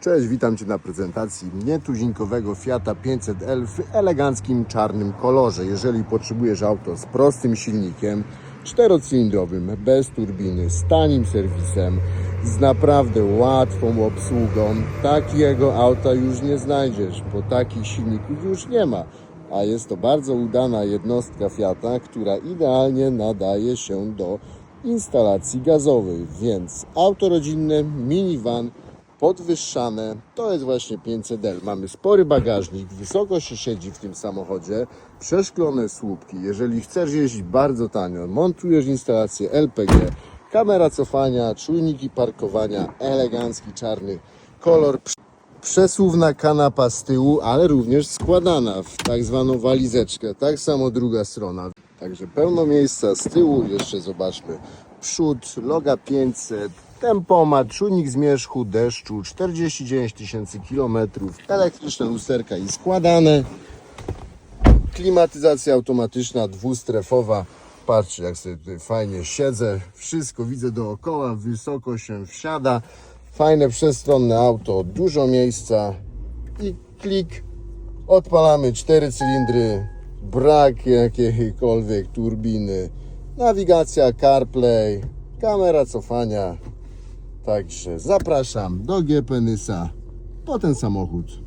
Cześć, witam Cię na prezentacji nietuzinkowego Fiata 500L w eleganckim czarnym kolorze. Jeżeli potrzebujesz auto z prostym silnikiem, czterocylindrowym, bez turbiny, z tanim serwisem, z naprawdę łatwą obsługą, takiego auta już nie znajdziesz, bo takich silników już nie ma. A jest to bardzo udana jednostka Fiata, która idealnie nadaje się do instalacji gazowej, więc auto rodzinne, minivan, podwyższane. To jest właśnie 500L. Mamy spory bagażnik, wysoko się siedzi w tym samochodzie, przeszklone słupki. Jeżeli chcesz jeździć bardzo tanio, montujesz instalację LPG, kamera cofania, czujniki parkowania, elegancki czarny kolor. Przesuwna kanapa z tyłu, ale również składana w tak zwaną walizeczkę. Tak samo druga strona. Także pełno miejsca z tyłu. Jeszcze zobaczmy przód, loga 500, tempomat, czujnik zmierzchu, deszczu, 49 tysięcy kilometrów, elektryczne lusterka i składane. Klimatyzacja automatyczna, dwustrefowa. Patrzcie, jak sobie tutaj fajnie siedzę. Wszystko widzę dookoła, wysoko się wsiada. Fajne, przestronne auto, dużo miejsca i klik. Odpalamy cztery cylindry, brak jakiejkolwiek turbiny, nawigacja CarPlay, kamera cofania. Także zapraszam do GPNysa po ten samochód.